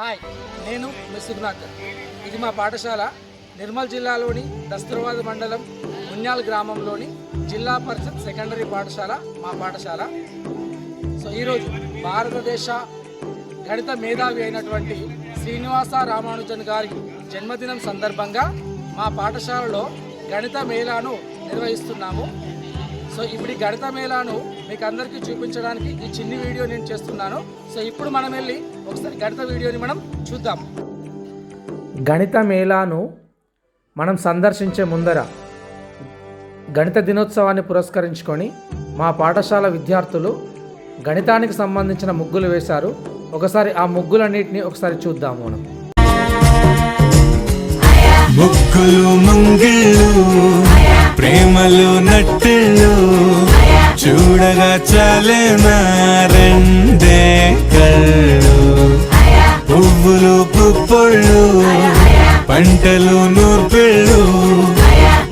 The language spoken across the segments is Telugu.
హాయ్ నేను మిస్ ఇది మా పాఠశాల నిర్మల్ జిల్లాలోని దస్తూర్వాద మండలం మున్యాల్ గ్రామంలోని జిల్లా పరిషత్ సెకండరీ పాఠశాల మా పాఠశాల. సో ఈరోజు భారతదేశ గణిత మేధావి అయినటువంటి శ్రీనివాస రామానుజన్ గారి జన్మదినం సందర్భంగా మా పాఠశాలలో గణిత మేళాను నిర్వహిస్తున్నాము. సో ఇప్పుడు ఈ గణిత మేళాను మీకు అందరికీ చూపించడానికి ఈ చిన్ని వీడియో నేను చేస్తున్నాను. సో ఇప్పుడు మనం వెళ్ళి ఒకసారి గణిత వీడియోని మనం చూద్దాం. గణిత మేళాను మనం సందర్శించే ముందర గణిత దినోత్సవాన్ని పురస్కరించుకొని మా పాఠశాల విద్యార్థులు గణితానికి సంబంధించిన ముగ్గులు వేశారు. ఒకసారి ఆ ముగ్గులన్నిటిని ఒకసారి చూద్దాం మనం. ముగ్గులు చలన రెండే కళ్ళు. పువ్వులు పుప్పొళ్ళు పంటలు నూర్పిళ్ళు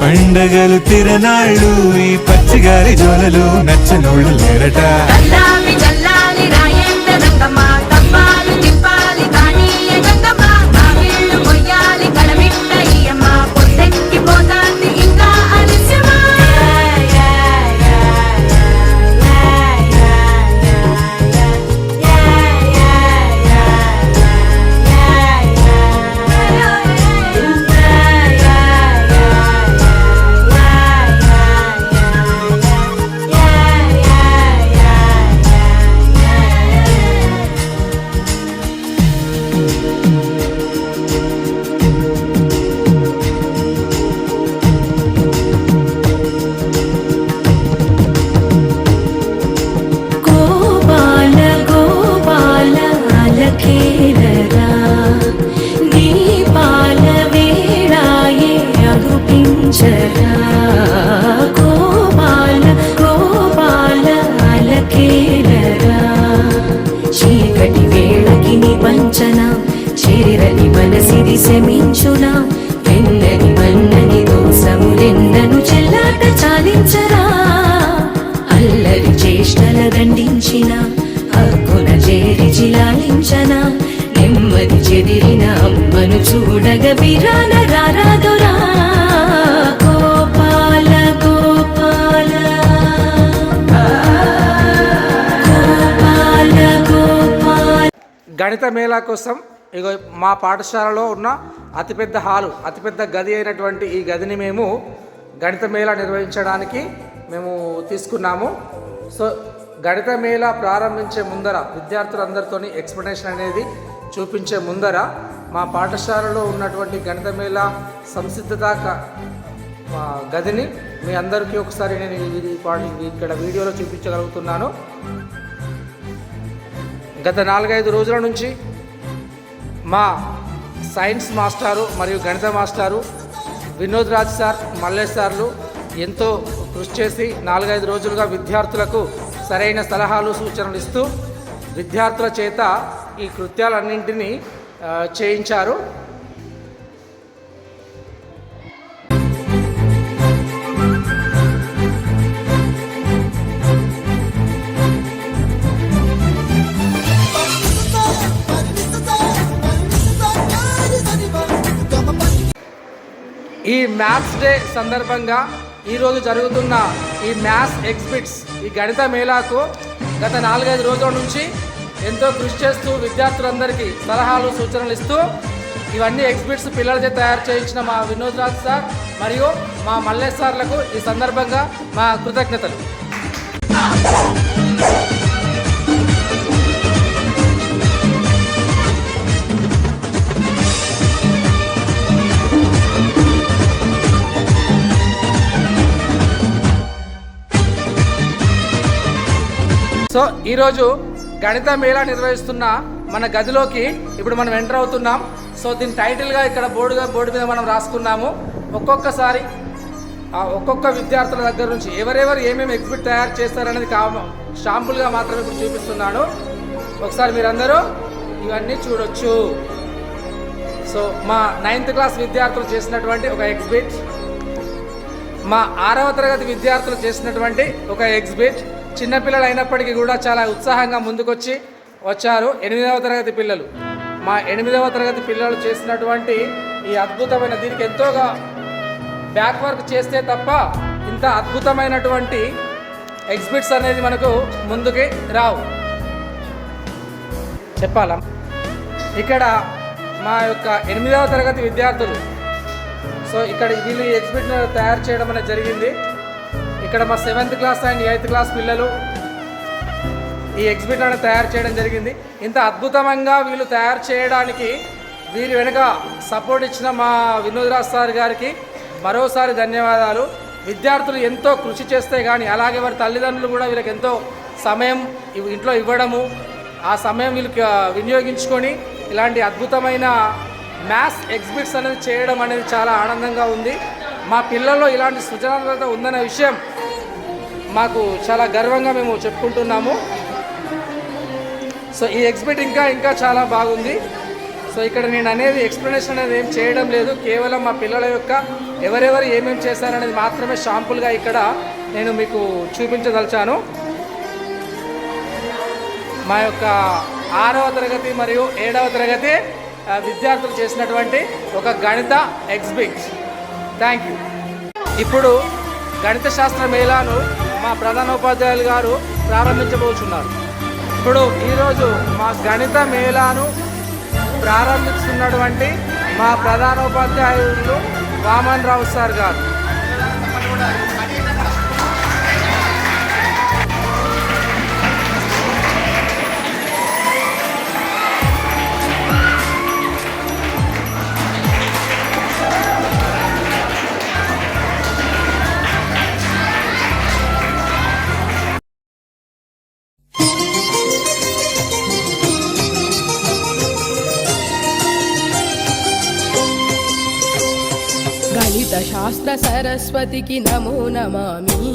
పండగలు తిరనాళ్ళు ఈ పచ్చిగారి జోలలు నచ్చనోళ్ళు లేరట. రారాదురా గోపాల గోపాల. గోపాల గోపాల. గణిత మేళా కోసం ఇగో మా పాఠశాలలో ఉన్న అతిపెద్ద హాలు అతిపెద్ద గది అయినటువంటి ఈ గదిని మేము గణిత మేళా నిర్వహించడానికి మేము తీసుకున్నాము. సో గణిత మేళా ప్రారంభించే ముందర విద్యార్థులందరితోని ఎక్స్ప్లెనేషన్ అనేది చూపించే ముందర మా పాఠశాలలో ఉన్నటువంటి గణిత మేళా సంసిద్ధత గదిని మీ అందరికీ ఒకసారి నేను ఇక్కడ వీడియోలో చూపించగలుగుతున్నాను. గత నాలుగైదు రోజుల నుంచి మా సైన్స్ మాస్టారు మరియు గణిత మాస్టారు వినోద్ రాజ్ సార్ మల్లేష్ సార్లు ఎంతో కృషి చేసి నాలుగైదు రోజులుగా విద్యార్థులకు సరైన సలహాలు సూచనలు ఇస్తూ విద్యార్థుల చేత ఈ కృత్యాలన్నింటినీ చేయించారు. ఈ మ్యాథ్స్ డే సందర్భంగా ఈరోజు జరుగుతున్న ఈ మ్యాథ్స్ ఎగ్జిబిట్స్ ఈ గణిత మేళాకు గత నాలుగైదు రోజుల నుంచి ఎంతో కృషి చేస్తూ విద్యార్థులందరికీ సలహాలు సూచనలు ఇస్తూ ఇవన్నీ ఎగ్జిబిట్స్ పిల్లలచే తయారు చేయించిన మా వినోద్ రాజ్ సార్ మరియు మా మల్లేష్ సార్లకు ఈ సందర్భంగా మా కృతజ్ఞతలు. సో ఈరోజు గణిత మేళా నిర్వహిస్తున్న మన గదిలోకి ఇప్పుడు మనం ఎంటర్ అవుతున్నాం. సో దీని టైటిల్గా ఇక్కడ బోర్డుగా బోర్డు మీద మనం రాసుకున్నాము. ఒక్కొక్కసారి ఒక్కొక్క విద్యార్థుల దగ్గర నుంచి ఎవరెవరు ఏమేమి ఎగ్జిబిట్ తయారు చేస్తారనేది కా షాంపుల్గా మాత్రమే ఇప్పుడు చూపిస్తున్నాను. ఒకసారి మీరందరూ ఇవన్నీ చూడొచ్చు. సో మా నైన్త్ క్లాస్ విద్యార్థులు చేసినటువంటి ఒక ఎగ్జిబిట్ మా ఆరవ తరగతి విద్యార్థులు చేసినటువంటి ఒక ఎగ్జిబిట్ చిన్నపిల్లలు అయినప్పటికీ కూడా చాలా ఉత్సాహంగా ముందుకొచ్చి వచ్చారు. ఎనిమిదవ తరగతి పిల్లలు. మా ఎనిమిదవ తరగతి పిల్లలు చేసినటువంటి ఈ అద్భుతమైన దీనికి ఎంతోగా బ్యాక్ వర్క్ చేస్తే తప్ప ఇంత అద్భుతమైనటువంటి ఎగ్జిబిట్స్ అనేది మనకు ముందుకి రావు. చెప్పాలా? ఇక్కడ మా యొక్క ఎనిమిదవ తరగతి విద్యార్థులు. సో ఇక్కడ వీళ్ళు ఎగ్జిబిట్ తయారు చేయడం అనేది జరిగింది. ఇక్కడ మా seventh class and eighth class పిల్లలు ఈ ఎగ్జిబిట్ అనేది తయారు చేయడం జరిగింది. ఇంత అద్భుతంగా వీళ్ళు తయారు చేయడానికి వీరి వెనుక సపోర్ట్ ఇచ్చిన మా వినోద్ రాజ్ సార్ గారికి మరోసారి ధన్యవాదాలు. విద్యార్థులు ఎంతో కృషి చేస్తే కానీ అలాగే వారి తల్లిదండ్రులు కూడా వీళ్ళకి ఎంతో సమయం ఇంట్లో ఇవ్వడము ఆ సమయం వీళ్ళకి వినియోగించుకొని ఇలాంటి అద్భుతమైన మ్యాథ్స్ ఎగ్జిబిట్స్ అనేది చేయడం అనేది చాలా ఆనందంగా ఉంది. మా పిల్లల్లో ఇలాంటి సృజనాత్మకత ఉందనే విషయం మాకు చాలా గర్వంగా మేము చెప్పుకుంటున్నాము. సో ఈ ఎగ్జిబిట్ ఇంకా ఇంకా చాలా బాగుంది. సో ఇక్కడ నేను అనేది ఎక్స్ప్లెనేషన్ అనేది ఏం చేయడం లేదు. కేవలం మా పిల్లల యొక్క ఎవరెవరు ఏమేమి చేశారనేది మాత్రమే షాంపుల్గా ఇక్కడ నేను మీకు చూపించదలిచాను. మా యొక్క ఆరవ తరగతి మరియు ఏడవ తరగతి విద్యార్థులు చేసినటువంటి ఒక గణిత ఎగ్జిబిట్. Thank you. ఇప్పుడు గణిత శాస్త్ర మేళాను మా ప్రధానోపాధ్యాయులు గారు ప్రారంభించబోతున్నారు ఇప్పుడు ఈరోజు మా గణిత మేళాను ప్రారంభిస్తున్నటువంటి మా ప్రధానోపాధ్యాయులు వామన్ రావు సార్ గారు. సరస్వతికి నమో నమామి.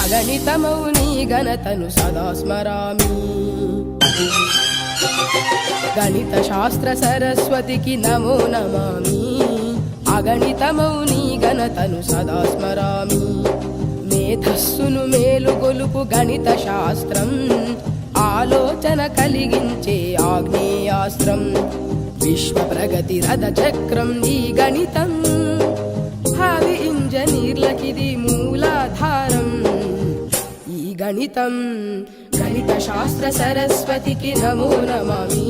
అగణితమౌ నీ ఘనతను సదా స్మరామి. గణిత శాస్త్ర సరస్వతికి నమో నమామి. అగణితమౌ నీ ఘనతను సదా స్మరామి. మేధస్సును మేలుగొలుపు గణిత శాస్త్రం. ఆలోచన కలిగించే ఆగ్నేయాస్త్రం. విశ్వ ప్రగతి రథ చక్రం నీ గణితం ఇంజనీర్లకిది మూలాధారం. ఈ గణితం గణిత శాస్త్ర సరస్వతికి నమో నమామి.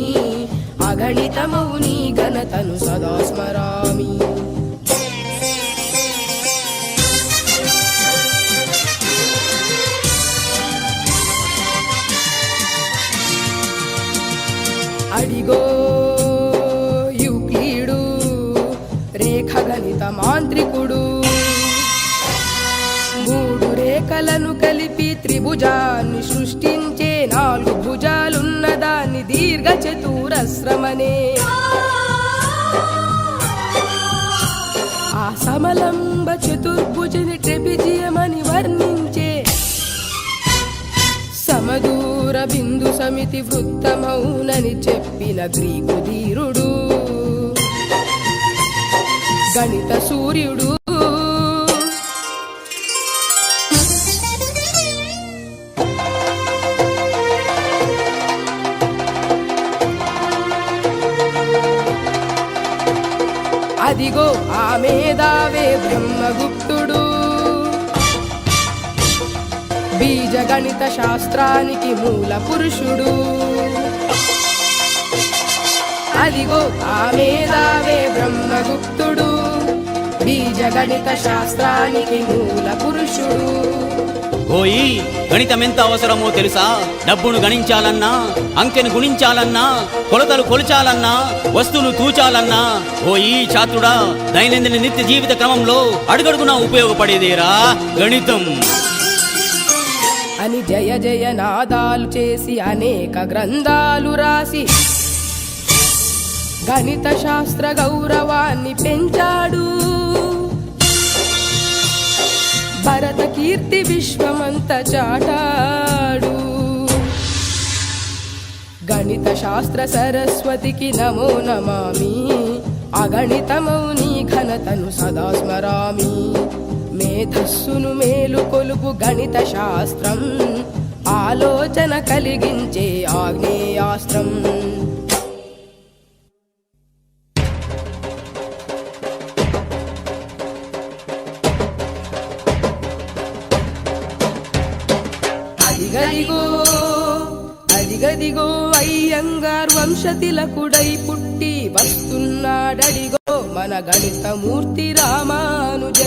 అగణితమౌని గణతను సదా స్మరామి. అడిగో యుక్లీడు రేఖ గణిత మాంత్రికుడు. మూడు రేఖలను కలిపి త్రిభుజాన్ని సృష్టించే నాలుగు భుజాలున్న దాన్ని దీర్ఘ చతురస్రమనే ఆ సమలంబ చతుర్భుజని ట్రెపిజియమని వర్ణించే సమదూర బిందు సమితి వృత్తమౌనని చెప్పిన గ్రీకు ధీరుడు గణిత సూర్యుడు. అదిగో ఆ మేధావే బ్రహ్మగుప్తుడు. బీజగణిత శాస్త్రానికి మూల పురుషుడు. అదిగో ఆ మేధావే బ్రహ్మగుప్తుడు. బీజగణిత శాస్త్రానికి మూల పురుషుడు. ఓయి గణితం ఎంత అవసరమో తెలుసా? డబ్బును గణించాలన్నా అంకెను గుణించాలన్నా కొలతలు కొలిచాలన్నా వస్తువులు తూచాలన్నా. ఓయి ఛాత్రుడా దైనందిన నిత్య జీవిత క్రమంలో అడుగడుగునా ఉపయోగపడేదేరా గణితం? అని జయ జయ నాదాలు చేసి అనేక గ్రంథాలు రాసి గణిత శాస్త్ర గౌరవాన్ని పెంచాడు. భరత కీర్తి విశ్వమంత చాటాడు. గణిత శాస్త్ర సరస్వతికి నమో నమామి. అగణితమౌని ఘనతను సదా స్మరామి. మేధస్సును మేలు కొలుపు గణిత శాస్త్రం. ఆలోచన కలిగించే ఆగ్నేయాస్త్రం. అదిగదిగో అదిగదిగో అయ్యంగార్ వంశతిలకుడై పుట్టి వస్తున్నాడడిగో మన గణితమూర్తి రామానుజ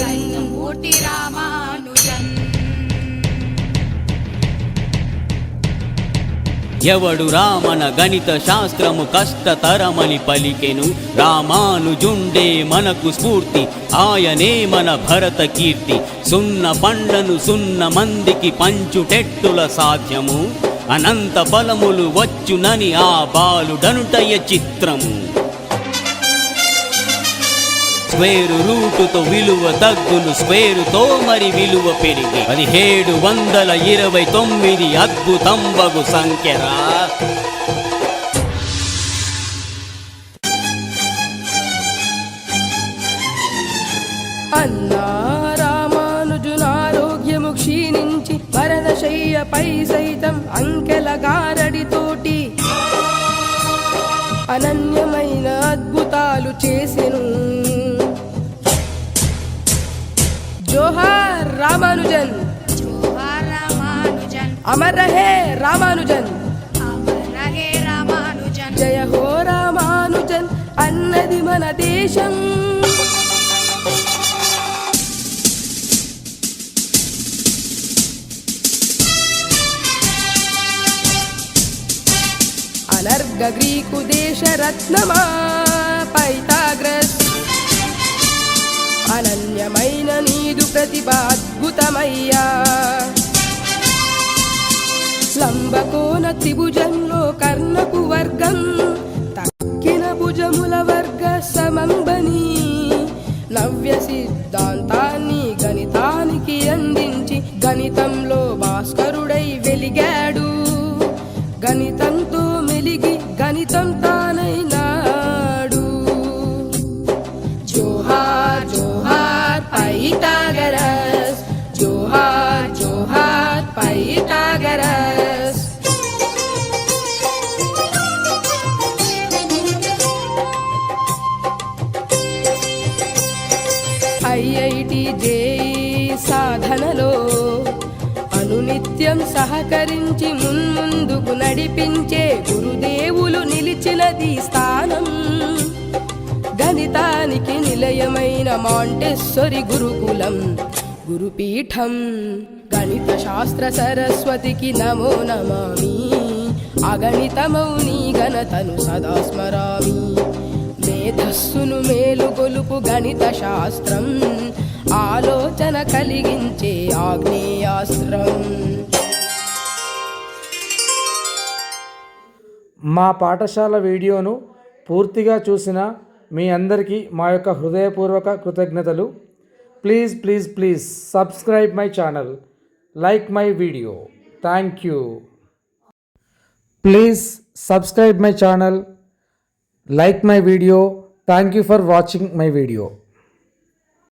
మూర్తి రామాను ఎవడు రామన గణిత శాస్త్రము కష్టతరమని పలికెను రామానుజుండే మనకు స్ఫూర్తి ఆయనే మన భరత కీర్తి. సున్న పండ్లను సున్న మందికి పంచుటెట్టుల సాధ్యము అనంత ఫలములు వచ్చునని ఆ బాలుడనుటయ చిత్రము. స్క్వేరు రూటుతో విలువ తగ్గులు స్క్వేరుతో మరి విలువ పెరిగి. పదిహేడు వందల ఇరవై తొమ్మిది అద్భుతంబగు సంఖ్యరా అన్నా రామానుజునారోగ్యము క్షీణించి మరణశయ్యపై సైతం అంకెల గారడితోటి అనన్య అమర్ రహే రామానుజన్. జయ హో రామానుజన్ అన్నది మన దేశం. గ్రీకు దేశ రత్నమా పైథాగ్రస్. అనన్యమైన నీదు ప్రతిభ అద్భుతమయ్యా. లంబకోన త్రిభుజంలో కర్ణపు వర్గం తక్కిన భుజముల వర్గ సమంబని. నవ్య సిద్ధాంతాన్ని గణితానికి అందించి గణితంలో భాస్కరుడై వెలిగాడు. గణితంతో మెలిగి గణితం తానైనాడు జోహార్ జోహార్ పైతా అనునిత్యం సహకరించి మున్ముందుకు నడిపించే గురుదేవులు నిలిచినది స్థానం. గణితానికి నిలయమైన మాంటేశ్వరి గురుకులం గురుపీఠం. గణిత శాస్త్ర సరస్వతికి నమో నమామి. అగణితమౌని గణతను సదా స్మరామి. మేధస్సును మేలుగొలుపు గణిత శాస్త్రం. ఆలోచన కలిగించే ఆగ్నేయాస్త్రం. మా పాఠశాల వీడియోను పూర్తిగా చూసిన మీ అందరికీ మా యొక్క హృదయపూర్వక కృతజ్ఞతలు. Please please please subscribe my channel. Like my video. Thank you. Please subscribe my channel. Like my video. Thank you for watching my video.